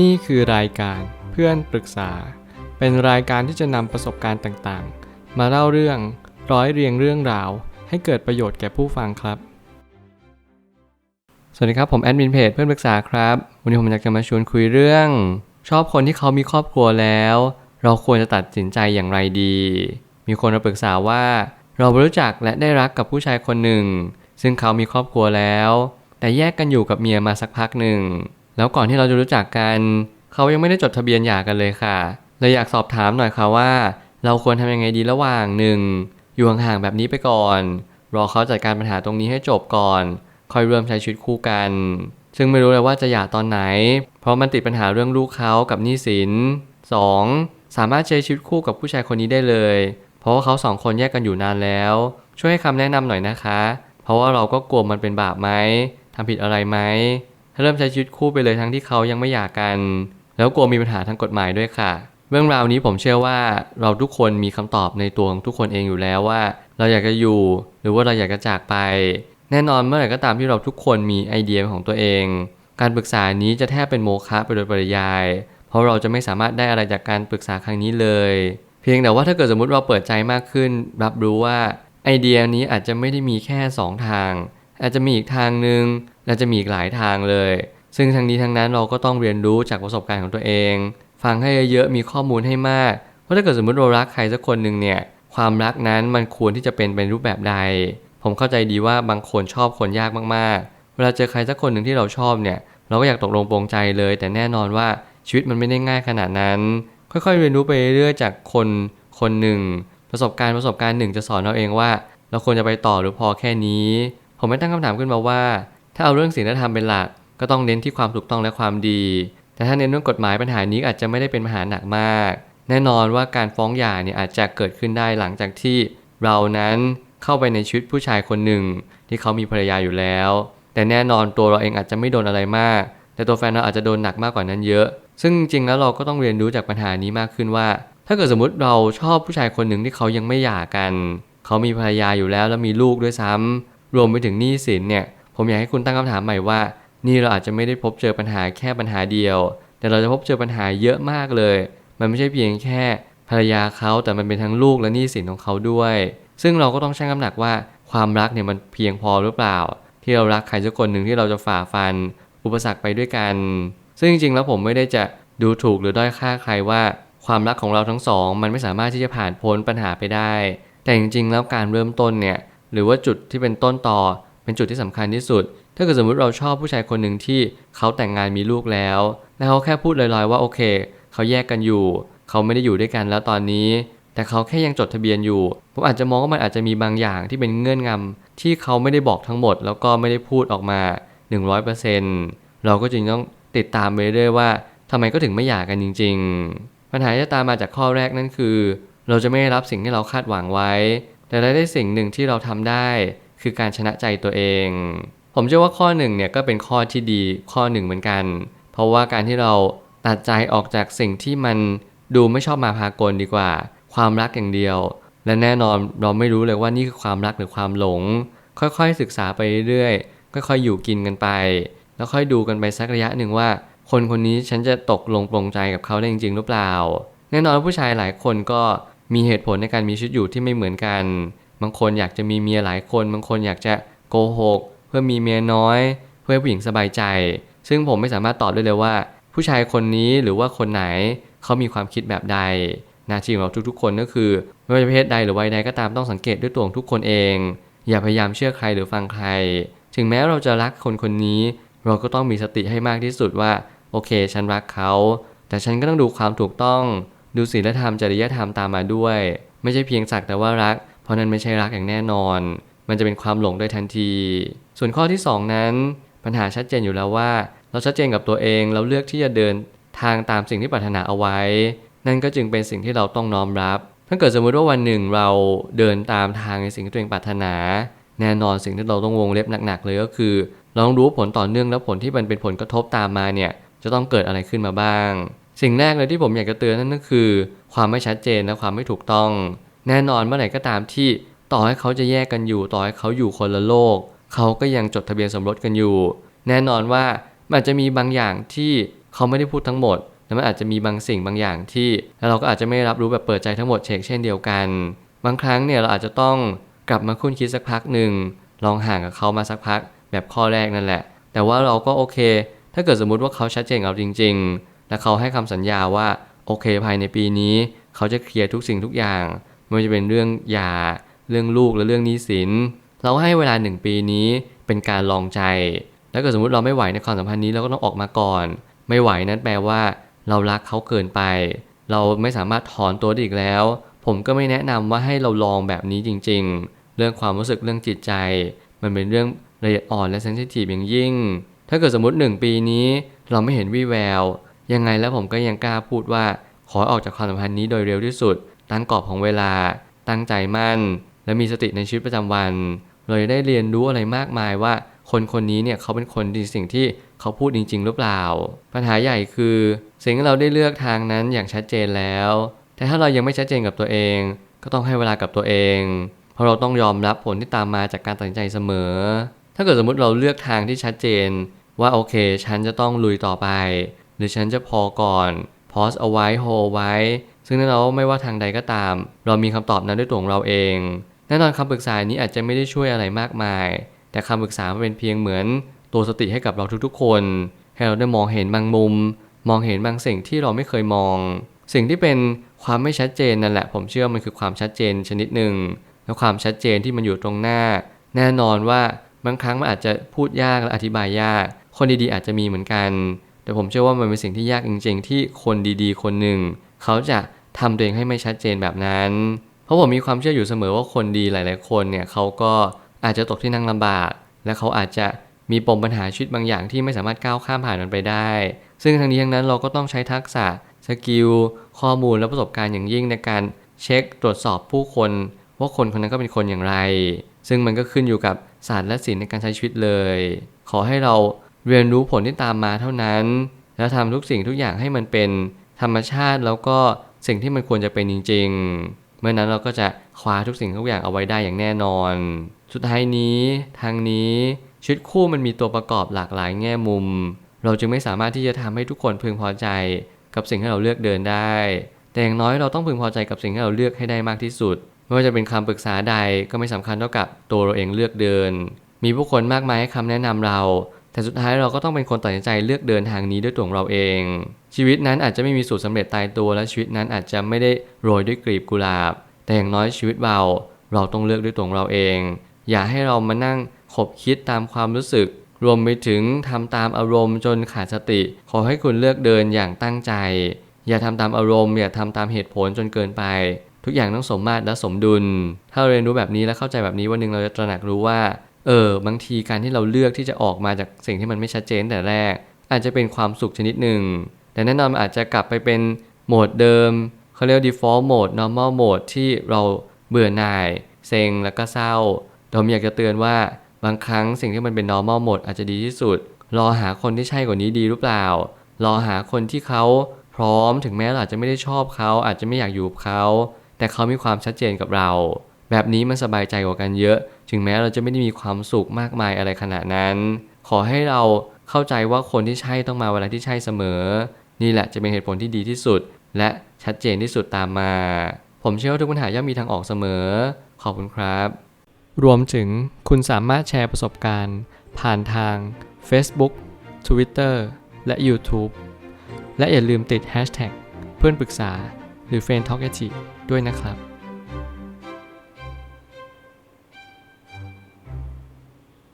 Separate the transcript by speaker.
Speaker 1: นี่คือรายการเพื่อนปรึกษา เป็นรายการที่จะนำประสบการณ์ต่างๆ มาเล่าเรื่องร้อยเรียงเรื่องราว ให้เกิดประโยชน์แก่ผู้ฟังครับ สวัสดีครับผมแอดมินเพจเพื่อนปรึกษาครับ วันนี้ผมอยากจะมาชวนคุยเรื่อง ชอบคนที่เขามีครอบครัวแล้ว เราควรจะตัดสินใจอย่างไรดี มีคนมาปรึกษาว่า เรารู้จักและได้รักกับผู้ชายคนหนึ่ง ซึ่งเขามีครอบครัวแล้ว แต่แยกกันอยู่กับเมียมาสักพักหนึ่ง แล้วก่อนที่เราจะรู้จักกันเขายังไม่ได้จดทะเบียนหย่ากันเลยค่ะเลยอยากสอบถามหน่อยค่ะว่า เราควรทำยังไงดีระหว่างหนึ่งอยู่ห่างๆแบบนี้ไปก่อน รอเขาจัดการปัญหาตรงนี้ให้จบก่อน ค่อยเริ่มใช้ชีวิตคู่กัน ซึ่งไม่รู้เลยว่าจะหย่าตอนไหน เพราะมันติดปัญหาเรื่องลูกเขากับหนี้สิน 2. สามารถใช้ชีวิตคู่กับผู้ชายคนนี้ได้เลย เพราะว่าเขาสองคนแยกกันอยู่นานแล้ว ช่วยให้คำแนะนำหน่อยนะคะ เพราะว่าเราก็กลัวมันเป็นบาปไหมทำผิดอะไรไหม เริ่มใช้ชีวิตคู่ไปเลยทั้งที่เขายังไม่หย่ากัน แล้วกลัวมีปัญหาทางกฎหมายด้วยค่ะ เรื่องราวนี้ผมเชื่อว่าเราทุกคนมีคำตอบในตัวของทุกคนเองอยู่แล้วว่า เราอยากจะอยู่ หรือว่าเราอยากจะจากไป แน่นอนเมื่อไหร่ก็ตามที่เราทุกคนมีไอเดียของตัวเอง การปรึกษานี้จะแทบเป็นโมฆะไปโดยปริยาย เพราะเราจะไม่สามารถได้อะไรจากการปรึกษาครั้งนี้เลย เพียงแต่ว่าถ้าเกิดสมมติเราเปิดใจมากขึ้น รับรู้ว่าไอเดียนี้อาจจะไม่ได้มีแค่ 2 ทาง อาจจะมีอีกทางหนึ่งและจะมีอีกหลายทางเลย ซึ่งทั้งนี้ทั้งนั้นเราก็ต้องเรียนรู้จากประสบการณ์ของตัวเอง ฟังให้เยอะๆมีข้อมูลให้มากว่าถ้าเกิดสมมติเรารักใครสักคนหนึ่งเนี่ยความรักนั้นมันควรที่จะเป็นเป็นรูปแบบใด ผมเข้าใจดีว่าบางคนชอบคนยากมากๆ เวลาเจอใครสักคนหนึ่งที่เราชอบเนี่ย เราก็อยากตกลงปรงใจเลย แต่แน่นอนว่าชีวิตมันไม่ได้ง่ายขนาดนั้น ค่อยๆ เรียนรู้ไปเรื่อยๆจากคนคนหนึ่ง ประสบการณ์ประสบการณ์หนึ่งจะสอนเราเองว่า เราควรจะไปต่อหรือพอแค่นี้ ผมไม่ตั้งคำถามขึ้นมาว่า ถ้าเอาเรื่องศีลธรรมเป็นหลัก ก็ต้องเน้นที่ความถูกต้องและความดี แต่ถ้าเน้นเรื่องกฎหมายปัญหานี้อาจจะไม่ได้เป็นปัญหาหนักมาก แน่นอนว่าการฟ้องหย่าเนี่ยอาจจะเกิดขึ้นได้หลังจากที่เรานั้นเข้าไปในชีวิตผู้ชายคนหนึ่ง ที่เขามีภรรยาอยู่แล้ว แต่แน่นอนตัวเราเองอาจจะไม่โดนอะไรมาก แต่ตัวแฟนเราอาจจะโดนหนักมากกว่านั้นเยอะ ซึ่งจริงแล้วเราก็ต้องเรียนรู้จากปัญหานี้มากขึ้นว่า ถ้าเกิดสมมติเราชอบผู้ชายคนหนึ่งที่เขายังไม่หย่ากัน เขามีภรรยาอยู่แล้วแล้วมีลูกด้วยซ้ำ รวมไปถึงหนี้สินเนี่ย ผมอยากให้คุณตั้งคำถามใหม่ว่า นี่เราอาจจะไม่ได้พบเจอปัญหาแค่ปัญหาเดียว แต่เราจะพบเจอปัญหาเยอะมากเลย มันไม่ใช่เพียงแค่ภรรยาเขาแต่มันเป็นทั้งลูกและหนี้สินของเขาด้วย ซึ่งเราก็ต้องชั่งน้ำหนักว่าความรักเนี่ยมันเพียงพอหรือเปล่า ที่เรารักใครสักคนหนึ่งที่เราจะฝ่าฟัน อุปสรรคไปด้วยกัน ซึ่งจริงๆแล้วผมไม่ได้จะดูถูกหรือด้อยค่าใครว่า ความรักของเราทั้งสอง มันไม่สามารถที่จะผ่านพ้นปัญหาไปได้ แต่จริงๆแล้วการเริ่มต้นเนี่ย หรือว่าจุดที่เป็นต้นต่อเป็นจุดที่สำคัญที่สุด ถ้าเกิดสมมติเราชอบผู้ชายคนหนึ่งที่เขาแต่งงานมีลูกแล้ว แล้วเขาแค่พูดลอยๆว่าโอเค เขาแยกกันอยู่ เขาไม่ได้อยู่ด้วยกันแล้วตอนนี้ แต่เขาแค่ยังจดทะเบียนอยู่ ผมอาจจะมองว่ามันอาจจะมีบางอย่างที่เป็นเงื่อนงำที่เขาไม่ได้บอกทั้งหมด แล้วก็ไม่ได้พูดออกมา 100%เราก็จึงต้องติดตามไปเรื่อยว่าทำไมก็ถึงไม่หย่ากันจริง ๆ ปัญหาที่ตามมาจากข้อแรกนั่นคือ เราจะไม่ได้รับสิ่งที่เราคาดหวังไว้ แต่เรได้สิ่งหนึ่งที่เราทำได้คือการชนะใจตัวเอง ผมเชื่อว่าข้อหนึ่งเนี่ยก็เป็นข้อที่ดีข้อหนึ่งเหมือนกัน เพราะว่าการที่เราตัดใจออกจากสิ่งที่มันดูไม่ชอบมาพากลดีกว่า ความรักอย่างเดียว และแน่นอนเราไม่รู้เลยว่านี่คือความรักหรือความหลง ค่อยๆศึกษาไปเรื่อยๆค่อยๆอยู่กินกันไป แล้วค่อยดูกันไปสักระยะหนึ่งว่า คนคนนี้ฉันจะตกลงปลงใจกับเขาได้จริงๆหรือเปล่า แน่นอนผู้ชายหลายคนก็ มีเหตุผลในการมีชีวิตอยู่ที่ไม่เหมือนกัน บางคนอยากจะมีเมียหลายคน บางคนอยากจะโกหก เพื่อมีเมียน้อย เพื่อให้ผู้หญิงสบายใจ ซึ่งผมไม่สามารถตอบได้เลยว่า ผู้ชายคนนี้หรือว่าคนไหนเขามีความคิดแบบใด หน้าที่ของเราทุกๆ คนก็คือ ไม่ว่าจะเพศใดหรือวัยใดก็ตามต้องสังเกตด้วยตัวของทุกคนเอง อย่าพยายามเชื่อใครหรือฟังใคร ถึงแม้เราจะรักคนคนนี้ เราก็ต้องมีสติให้มากที่สุดว่า โอเค ฉันรักเขา แต่ฉันก็ต้องดูความถูกต้อง ดูศีลธรรมจริยธรรมตามมาด้วย ไม่ใช่เพียงสักแต่ว่ารัก เพราะนั้นไม่ใช่รักอย่างแน่นอน มันจะเป็นความหลงโดยทันที ส่วนข้อที่ 2 นั้น ปัญหาชัดเจนอยู่แล้วว่า เราชัดเจนกับตัวเองเราเลือกที่จะเดินทางตามสิ่งที่ปรารถนาเอาไว้ นั่นก็จึงเป็นสิ่งที่เราต้องน้อมรับ ถ้าเกิดสมมติว่าวันหนึ่งเราเดินตามทางในสิ่งที่ตัวเองปรารถนา แน่นอนสิ่งที่เราต้องวงเล็บหนักๆเลยก็คือเราต้องรู้ผลต่อเนื่องและผลที่มันเป็นผลกระทบตามมาเนี่ยจะต้องเกิดอะไรขึ้นมาบ้าง สิ่งแรกเลยที่ผมอยากจะเตือนนั่นก็คือ ความไม่ชัดเจนและความไม่ถูกต้อง แน่นอนเมื่อไหร่ก็ตามที่ต่อให้เขาจะแยกกันอยู่ต่อให้เขาอยู่คนละโลก เขาก็ยังจดทะเบียนสมรสกันอยู่ แน่นอนว่ามันจะมีบางอย่างที่เขาไม่ได้พูดทั้งหมดแล้วมันอาจจะมีบางสิ่งบางอย่างที่แล้วเราก็อาจจะไม่รับรู้แบบเปิดใจทั้งหมดเชกเช่นเดียวกัน บางครั้งเนี่ยเราอาจจะต้องกลับมาคุ้นคิดสักพักหนึ่งลองห่างกับเขามาสักพักแบบข้อแรกนั่นแหละ แต่ว่าเราก็โอเค ถ้าเกิดสมมุติว่าเขาชัดเจนกับเราจริง ๆ และเขาให้คำสัญญาว่าโอเคภายในปีนี้ เขาจะเคลียร์ทุกสิ่งทุกอย่าง ไม่ว่าจะเป็นเรื่องยาเรื่องลูกและเรื่องหนี้สิน เราให้เวลาหนึ่งปีนี้เป็นการลองใจ แล้วก็สมมติเราไม่ไหวในความสัมพันธ์นี้เราก็ต้องออกมาก่อน ไม่ไหวนั่นแปลว่า เรารักเขาเกินไป เราไม่สามารถถอนตัวได้อีกแล้ว ผมก็ไม่แนะนำว่าให้เราลองแบบนี้จริง ๆ เรื่องความรู้สึกเรื่องจิตใจ มันเป็นเรื่องละเอียดอ่อนและเซนซิทีฟอย่างยิ่ง ถ้าเกิดสมมติหนึ่งปีนี้ เราไม่เห็นวี่แวว ยังไงแล้วผมก็ยังกล้าพูดว่า ขอออกจากความสัมพันธ์นี้โดยเร็วที่สุด ตั้งกรอบของเวลา ตั้งใจมั่น และมีสติในชีวิตประจำวัน เราจะได้เรียนรู้อะไรมากมายว่า คนคนนี้เนี่ยเขาเป็นคนดีสิ่งที่เขาพูดจริง ๆ หรือเปล่า ปัญหาใหญ่คือ สิ่งที่เราได้เลือกทางนั้นอย่างชัดเจนแล้ว แต่ถ้าเรายังไม่ชัดเจนกับตัวเอง ก็ต้องให้เวลากับตัวเอง เพราะเราต้องยอมรับผลที่ตามมาจากการตัดสินใจเสมอ ถ้าเกิดสมมติเราเลือกทางที่ชัดเจน ว่าโอเค ฉันจะต้องลุยต่อไป หรือฉันจะพอก่อนพอสเอาไว้โฮไว้ ซึ่งแน่นอนว่าไม่ว่าทางใดก็ตาม เรามีคำตอบนั้นด้วยตัวของเราเองแน่นอนคำปรึกษานี้อาจจะไม่ได้ช่วยอะไรมากมาย แต่คำปรึกษาเป็นเพียงเหมือน ตัวสติให้กับเราทุกๆ คน ให้เราได้มองเห็นบางมุม มองเห็นบางสิ่งที่เราไม่เคยมอง สิ่งที่เป็นความไม่ชัดเจนนั่นแหละ ผมเชื่อมันคือความชัดเจนชนิดหนึ่ง และความชัดเจนที่มันอยู่ตรงหน้า แน่นอนว่าบางครั้งมันอาจจะพูดยากและอธิบายยาก คนดีๆอาจจะมีเหมือนกัน แต่ผมเชื่อว่ามันเป็นสิ่งที่ยากจริง ๆ ที่คนดีๆ คนหนึ่ง เขาจะทำตัวเองให้ไม่ชัดเจนแบบนั้น เพราะผมมีความเชื่ออยู่เสมอว่าคนดีหลายๆ คนเนี่ยเขาก็อาจจะตกที่นั่งลำบาก และเขาอาจจะมีปมปัญหาชีวิตบางอย่างที่ไม่สามารถก้าวข้ามผ่านมันไปได้ ซึ่งทั้งนี้ทั้งนั้นเราก็ต้องใช้ทักษะสกิลข้อมูลและประสบการณ์อย่างยิ่งในการเช็คตรวจสอบผู้คน ว่าคนคนนั้นก็เป็นคนอย่างไร ซึ่งมันก็ขึ้นอยู่กับศาสตร์และศิลป์ในการใช้ชีวิตเลย ขอให้เรา เรียนรู้ผลที่ตามมาเท่านั้น แล้วทำทุกสิ่งทุกอย่างให้มันเป็นธรรมชาติแล้วก็สิ่งที่มันควรจะเป็นจริง ๆ เมื่อนั้นเราก็จะคว้าทุกสิ่งทุกอย่างเอาไว้ได้อย่างแน่นอน สุดท้ายนี้ทางนี้ชีวิตคู่มันมีตัวประกอบหลากหลายแง่มุม เราจึงไม่สามารถที่จะทำให้ทุกคนพึงพอใจ กับสิ่งที่เราเลือกเดินได้ แต่อย่างน้อยเราต้องพึงพอใจกับสิ่งที่เราเลือกให้ได้มากที่สุด ไม่ว่าจะเป็นคำปรึกษาใดก็ไม่สำคัญเท่ากับตัวเราเองเลือกเดิน มีผู้คนมากมายให้คำแนะนำเรา แต่สุดท้ายเราก็ต้องเป็นคนตัดสินใจเลือกเดินทางนี้ด้วยตัวของเราเอง ชีวิตนั้นอาจจะไม่มีสูตรสำเร็จตายตัว และชีวิตนั้นอาจจะไม่ได้โรยด้วยกลีบกุหลาบ แต่อย่างน้อยชีวิตเราเราต้องเลือกด้วยตัวของเราเอง อย่าให้เรามานั่งขบคิดตามความรู้สึก รวมไปถึงทำตามอารมณ์จนขาดสติ ขอให้คุณเลือกเดินอย่างตั้งใจ อย่าทำตามอารมณ์อย่าทำตามเหตุผลจนเกินไป ทุกอย่างต้องสมมาตรและสมดุล ถ้าเราเรียนรู้แบบนี้และเข้าใจแบบนี้วันหนึ่งเราจะตระหนักรู้ว่า เออบางทีการที่เราเลือกที่จะออกมาจากสิ่งที่มันไม่ชัดเจนแต่แรก อาจจะเป็นความสุขชนิดหนึ่ง แต่แน่นอนอาจจะกลับไปเป็นโหมดเดิมเขาเรียก default mode normal mode ที่เราเบื่อหน่าย เซ็งแล้วก็เศร้าผมอยากจะเตือนว่าบางครั้งสิ่งที่มันเป็น normal mode อาจจะดีที่สุด รอหาคนที่ใช่กว่านี้ดีหรือเปล่า รอหาคนที่เขาพร้อมถึงแม้เราอาจจะไม่ได้ชอบเขาอาจจะไม่อยากอยู่กับเขา แต่เขามีความชัดเจนกับเรา แบบนี้มันสบายใจกว่ากันเยอะ ถึงแม้เราจะไม่ได้มีความสุขมากมายอะไรขนาดนั้น ขอให้เราเข้าใจว่าคนที่ใช่ต้องมาเวลาที่ใช่เสมอ นี่แหละจะเป็นเหตุผลที่ดีที่สุด และชัดเจนที่สุดตามมา ผมเชื่อว่าทุกปัญหาย่อมมีทางออกเสมอ ขอบคุณครับ รวมถึงคุณสามารถแชร์ประสบการณ์ ผ่านทาง Facebook Twitter และ YouTube และอย่าลืมติด Hashtag เพื่อนปรึกษาหรือ f r ร e n d t a l k ด้วยนะครับ